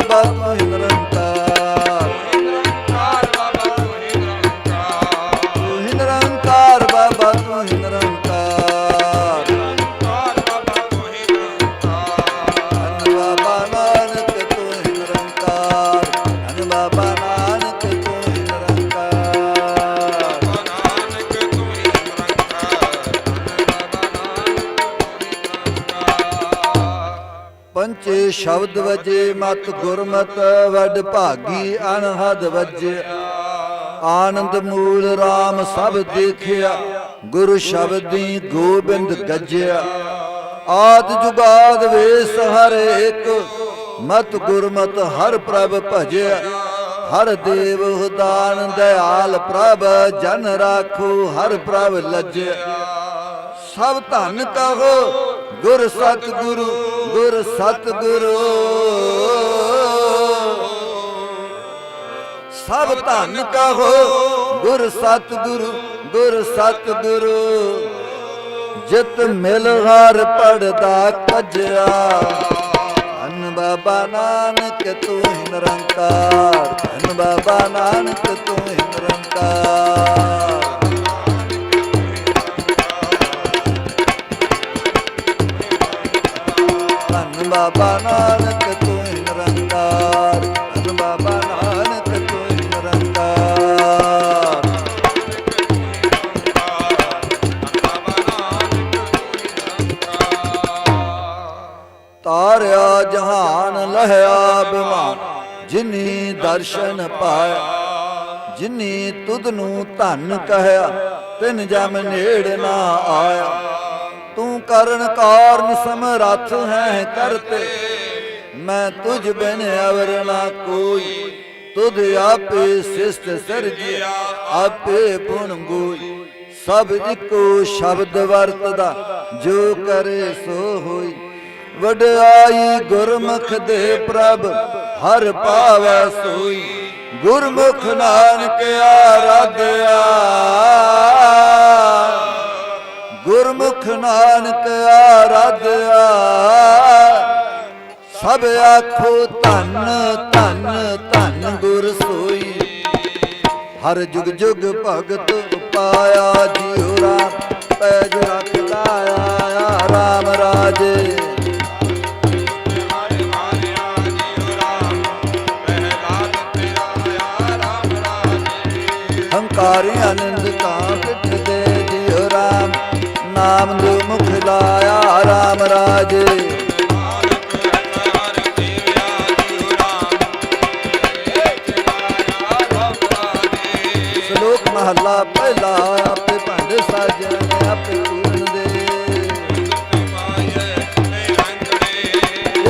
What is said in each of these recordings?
ਬਾਬਾ ਪੰਚੇ ਸ਼ਬਦ ਵਜੇ ਮਤ ਗੁਰਮਤ, ਵੱਡ ਭਾਗੀ ਅਨਹਦ ਵਜੇ ਆਨੰਦ ਮੂਲ RAM ਸਭ ਦੇਖਿਆ, ਗੁਰੂ ਸ਼ਬਦੀ ਗੋਬਿੰਦ ਗੱਜਿਆ। ਆਦ ਜੁਗਾਦ ਵੇਸ ਹਰ ਇੱਕ, ਮਤ ਗੁਰਮਤ ਹਰ ਪ੍ਰਭ ਭਜਿਆ। ਹਰ ਦੇਵ ਹੁਦਾਨ ਦਇਆਲ ਪ੍ਰਭ, ਜਨ ਰਾਖੋ ਹਰ ਪ੍ਰਭ ਲੱਜਿਆ। ਸਭ ਧਨ ਕਹੋ ਗੁਰ ਸਤ ਗੁਰੂ ਗੁਰ ਸਤ ਸਭ ਧਨ ਕਹੋ ਗੁਰ ਸਤ ਗੁਰ ਸਤਿਗੁਰੂ। ਜਿਤ ਮਿਲ ਹਰ ਪੜਦਾ ਕੱਜਿਆ ਧੰਨ ਬਾਬਾ ਨਾਨਕ, ਤੂੰ ਨਿਰੰਕਾਰ। ਧੰਨ ਬਾਬਾ ਨਾਨਕ, ਤੂੰ ਨਿਰੰਕਾਰ। ਬਾਬਾ ਨਾਨਕ ਤੂੰ ਹੀ ਨਿਰੰਕਾਰ ਧੰਨ ਬਾਬਾ ਨਾਨਕ ਤੂੰ ਹੀ ਨਿਰੰਕਾਰ। ਤਾਰਿਆ ਜਹਾਨ ਲਹਿਆ ਬਿਮਾਨ, ਜਿਨੀ ਦਰਸ਼ਨ ਪਾਇਆ, ਜਿਨੀ ਤੁਧ ਨੂੰ ਧਨ ਕਹਿਆ, ਤਿਨ ਜਮ ਨੇੜ ਨਾ ਆਇਆ। ਕਰਨ ਕਾਰਨ ਸਮਰੱਥ ਹੈ ਕਰਤੇ ਮੈਂ ਤੁਝ ਬਿਨ ਅਵਰ ਨਾ ਕੋਈ, ਤੁਧ ਆਪੇ ਸਿਸਟ ਸਰਜਿਆ, ਆਪੇ ਪੁਣ ਗੋਈ। ਸਭ ਇੱਕੋ ਸ਼ਬਦ ਵਰਤਦਾ, ਜੋ ਕਰੇ ਸੋ ਹੋਈ। ਵਡਿਆਈ ਗੁਰਮੁਖ ਦੇ ਪ੍ਰਭ, ਹਰ ਪਾਵੈ ਸੋਈ। ਗੁਰਮੁਖ ਨਾਨਕ ਆਰਾਧਿਆ। ਗੁਰਮੁਖ ਨਾਨਕ ਆਰਾਧਿਆ ਸਭ ਆਖੋ ਧੰਨ ਧੰਨ ਧੰਨ ਗੁਰ ਸੋਈ। ਹਰ ਜੁਗ ਜੁਗ ਭਗਤ ਪਾਇਆ ਜਿਉ ਰਾਮ ਪੈਜ ਰੱਖਦਾ ਆਇਆ ਰਾਮ ਰਾਜੇ। ਹਰਿ ਮਾਰਿਆ ਜੀਉ ਹੰਕਾਰੀ ਆਨੰਦ ਨਾਮ ਦੋ ਮੁਖ ਲਾਇਆ, ਰਾਮ ਰਾਜੇ। ਨਾਨਕ ਸ਼ਲੋਕ ਮਹੱਲਾ ਪਹਿਲਾ, ਆਪੇ ਭੰਡ ਸਾਜਣ, ਆਪੇ ਪੂਰਨ ਦੇ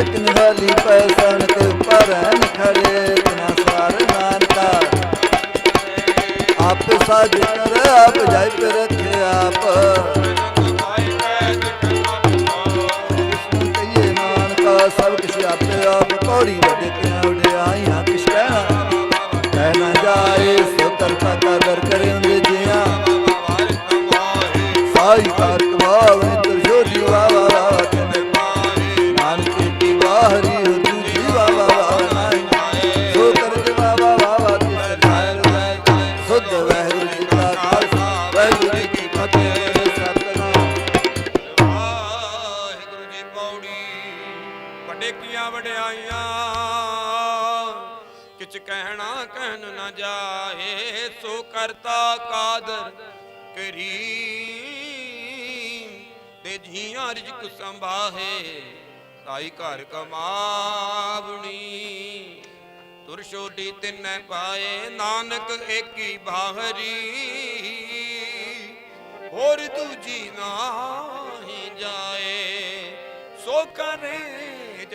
ਇਕ ਪੈਸਣ ਕੇ ਪਰਨ ਖੜੇ ਤਨਾ ਸਾਰ ਨਾਨਕਾ। ਆਪ ਸਾਜ ਆਪ ਜਾਇ ਤੇ ਰੱਖੇ ਆਪ। ਆਪੇ ਆਪ ਪੌੜੀ ਵੱਡੇ ਵਡਿਆਈਆਂ, ਕਿਛ ਕਹਿਣਾ ਕਹਿਨ ਨਾ ਜਾਏ, ਸੋ ਕਰਤਾ ਕਾਦਰ ਕਰੀ ਤੇ ਜੀਆਂ ਰਿਜਕ ਸੰਭਾਹੇ, ਸਾਈ ਘਰ ਕਮਾਵਣੀ। ਤੁਰ ਛੋਡੀ ਤਿੰਨੈ ਪਾਏ, ਨਾਨਕ ਏਕੀ ਬਾਹਰੀ। ਹੋਰ ਦੂਜੀ ਨਾਹੀ ਜਾਏ, ਸੋ ਕਰੇ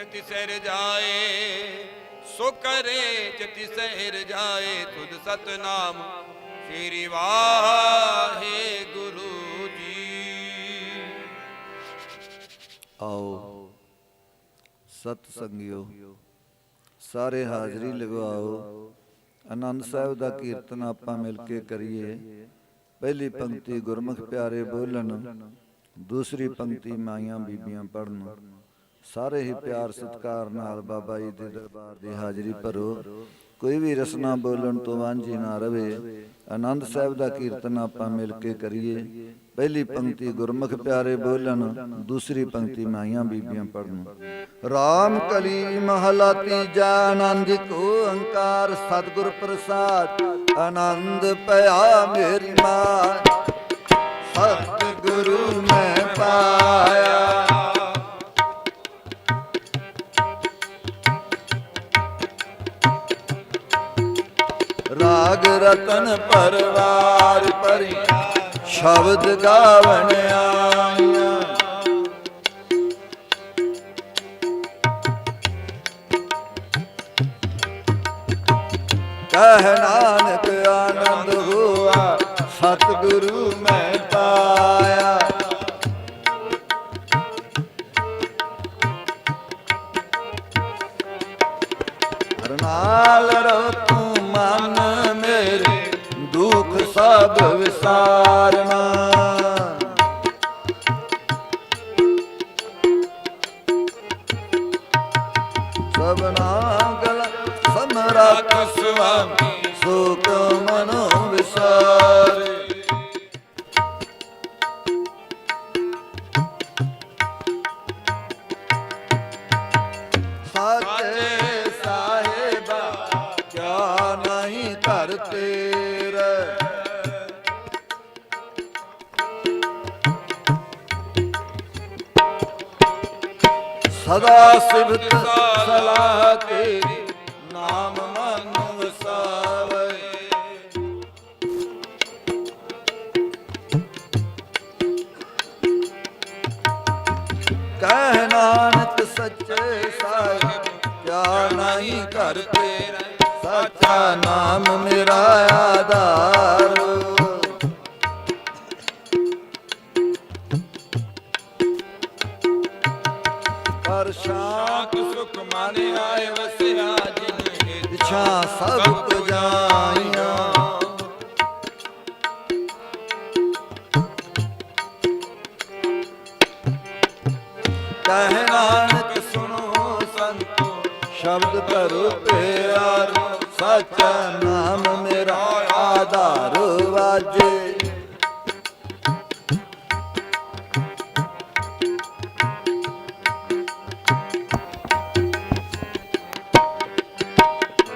ਜਤੀ ਸਹਿਰ ਜਾਏ, ਸੋ ਕਰੇ ਜਤੀ ਸਹਿਰ ਜਾਏ ਤੁਧ ਸਤਨਾਮ। ਸ੍ਰੀ ਵਾਹਿਗੁਰੂ ਜੀ। ਆਓ ਸਤ ਸੰਗਿਓ ਸਾਰੇ ਹਾਜ਼ਰੀ ਲਗਵਾਓ। ਆਨੰਦ ਸਾਹਿਬ ਦਾ ਕੀਰਤਨ ਆਪਾਂ ਮਿਲ ਕੇ ਕਰੀਏ। ਪਹਿਲੀ ਪੰਕਤੀ ਗੁਰਮੁਖ ਪਿਆਰੇ ਬੋਲਣ, ਦੂਸਰੀ ਪੰਕਤੀ ਮਾਈਆਂ ਬੀਬੀਆਂ ਪੜਨ ਸਾਰੇ ਹੀ ਪਿਆਰ ਸਤਿਕਾਰ ਨਾਲ ਬਾਬਾ ਜੀ ਦੇ ਦਰਬਾਰ ਦੀ ਹਾਜ਼ਰੀ ਭਰੋ। ਕੋਈ ਵੀ ਰਸਨਾ ਬੋਲਣ ਤੋਂ ਵਾਂਝੀ ਨਾ ਰਵੇ। ਆਨੰਦ ਸਾਹਿਬ ਦਾ ਕੀਰਤਨ ਆਪਾਂ ਮਿਲ ਕੇ ਕਰੀਏ। ਪਹਿਲੀ ਪੰਕਤੀ ਗੁਰਮੁਖ ਪਿਆਰੇ ਬੋਲਣ ਦੂਸਰੀ ਪੰਕਤੀ ਮਾਈਆਂ ਬੀਬੀਆਂ ਪੜਨ ਰਾਮ ਕਲੀ ਮਹਲਾ ਤੀਜਾ ਆਨੰਦ ਕੋ ਓੰਕਾਰ ਸਤਿਗੁਰ ਪ੍ਰਸਾਦ ਆਨੰਦ ਪਿਆ ਮੇਰੀ ਮਾਂ। ਸਤਿਗੁਰੂ ਮੈਂ ਪਾਇਆ। ਰਾਗ ਰਤਨ ਪਰਵਾਰ ਪਰੀ ਸ਼ਬਦ ਗਾਵਣ ਆਈਆਂ ਕਹਿ ਨਾਨਕ ਆਨੰਦ ਹੋਆ ਸਤਿਗੁਰੂ ਮੈਂ ਪਾਇਆ। ਸੁਆਮੀ ਸੋ ਮਨੋ ਵਿਸਾਰੇ ਸਾਚੇ ਨਹੀਂ ਘਰ ਤੇਰੇ ਸਦਾ ਸਿਵਤ ਸਲਾਹ ਤੇਰੀ। ਨਹੀਂ ਘਰ ਤੇਰਾ ਸੱਚਾ ਨਾਮ ਮੇਰਾ ਆਧਾਰ ਸ਼ਬਦ ਧਰੋ ਪਿਆਰ, ਸੱਚਾ ਨਾਮ ਮੇਰਾ ਆਧਾਰ ਵਾਜੇ।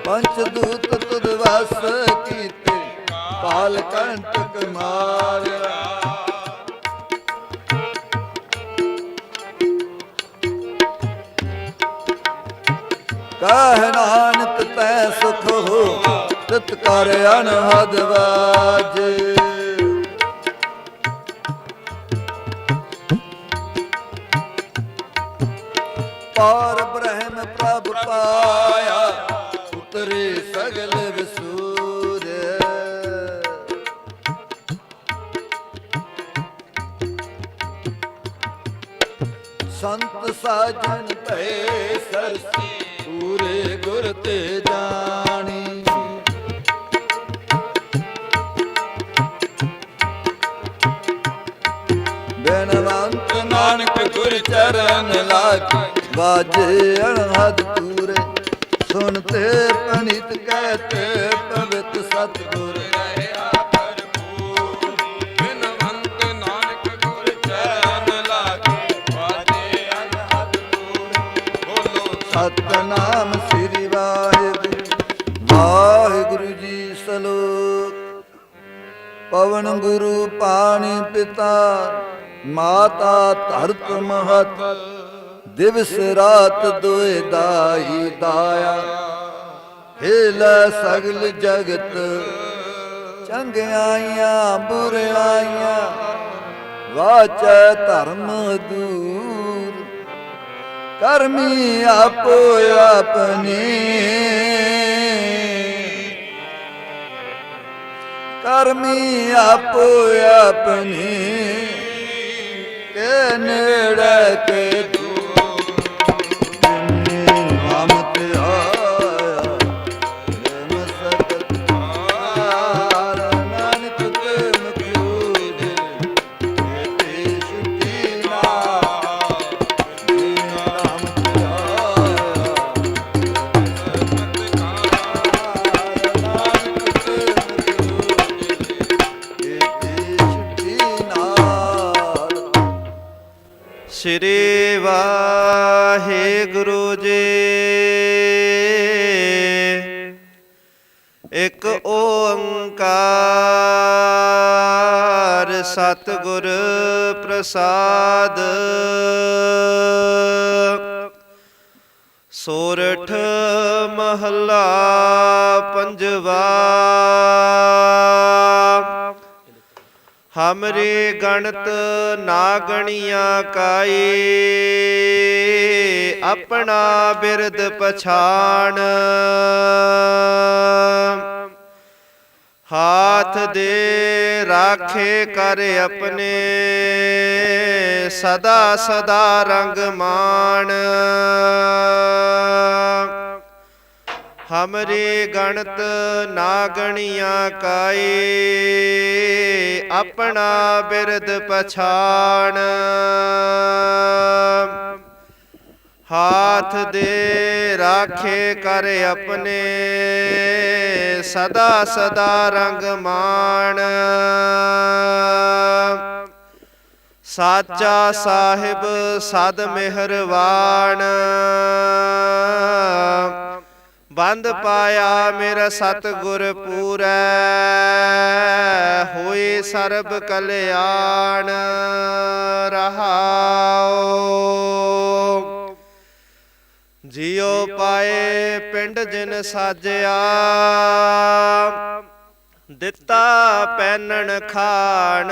ਪੰਚ ਦੂਤ ਤੁਧ ਵਸ ਕੀਤੇ ਕਾਲ ਕੰਟਕ ਮਾਰਿਆ। ਕਹਿ ਨਾਨਕ ਤੈ ਸੁਖ ਹੋ, ਤਿਤ ਕਰ ਅਨਹਦ ਵਾਜੇ। ਪਾਰ ਬ੍ਰਹਮ ਪ੍ਰਭ ਪਾਇਆ, ਉਤਰੇ ਸਗਲ ਵਿਸੂਰ। ਸੰਤ ਸਾਜਨ ਭਏ ਸਰਸੀ ਗੁਰ ਤੇ ਜਾਣੀ। ਬੇਨਵੰਤ ਨਾਨਕ ਗੁਰ ਚਰਨ ਲਾਗੇ ਬਾਜੇ ਅਣਹਦ ਤੂਰੇ ਸੁਨ ਤੇ ਪਨਿਤ ਕਹਤੇ ਪਵਿੱਤ ਸਤਿਗੁਰ। ਰਹਿਆ ਭਰਪੂਰ ਪਵਨ ਗੁਰੂ ਪਾਣੀ ਪਿਤਾ, ਮਾਤਾ ਧਰਤ ਮਹਤ, ਦਿਵਸ ਰਾਤ ਦੋਏ ਦਾਈ ਦਾਇਆ। ਹਿਲ ਸਗਲ ਜਗਤ ਚੰਗਿਆਈਆਂ ਬੁਰਿਆਈਆਂ ਵਾਚੈ ਧਰਮ ਦੂਰ। ਕਰਮੀ ਆਪੋ ਆਪਣੀ। ਕਰਮੀ ਆਪੋ ਆਪਣੀ ਕੇ ਨੇੜੇ ਕੇ ਵਾਹਿਗੁਰੂ ਜੀ। ਇੱਕ ਓੰਕਾਰ ਸਤਿਗੁਰ ਪ੍ਰਸਾਦ। ਸੋਰਠ ਮਹੱਲਾ ਪੰਜਵਾ। ਹਮਰੇ ਗਣਤ ਨਾ ਗਣੀਆਂ ਕਾਈ ਆਪਣਾ ਬਿਰਦ ਪਛਾਣ ਹਾਥ ਦੇ ਰਾਖੇ ਕਰ ਆਪਣੇ ਸਦਾ ਸਦਾ ਰੰਗ ਮਾਣ ਹਮਰੇ ਗਣਤ ਨਾ ਗਣੀਆਂ ਕਾਈ ਆਪਣਾ ਬਿਰਦ ਪਛਾਣ ਹਾਥ ਦੇ ਰਾਖੇ ਕਰ ਆਪਣੇ ਸਦਾ ਸਦਾ ਰੰਗ ਮਾਣ ਸਾਚਾ ਸਾਹਿਬ ਸਦ ਮਿਹਰਵਾਨ ਬੰਦ ਪਾਇਆ ਮੇਰਾ ਸਤਿਗੁਰ ਪੂਰੈ। ਹੋਏ ਸਰਬ ਕਲਿਆਣ। ਰਹਾਉ ਜਿਉ ਪਾਏ ਪਿੰਡ ਜਿਨ ਸਾਜਿਆ। ਦਿੱਤਾ ਪੈਨਣ ਖਾਣ।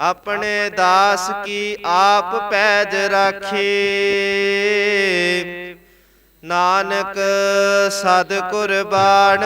ਆਪਣੇ ਦਾਸ ਕੀ ਆਪ ਪੈਜ ਰਾਖੀ? ਨਾਨਕ ਸਦ ਕੁਰਬਾਨ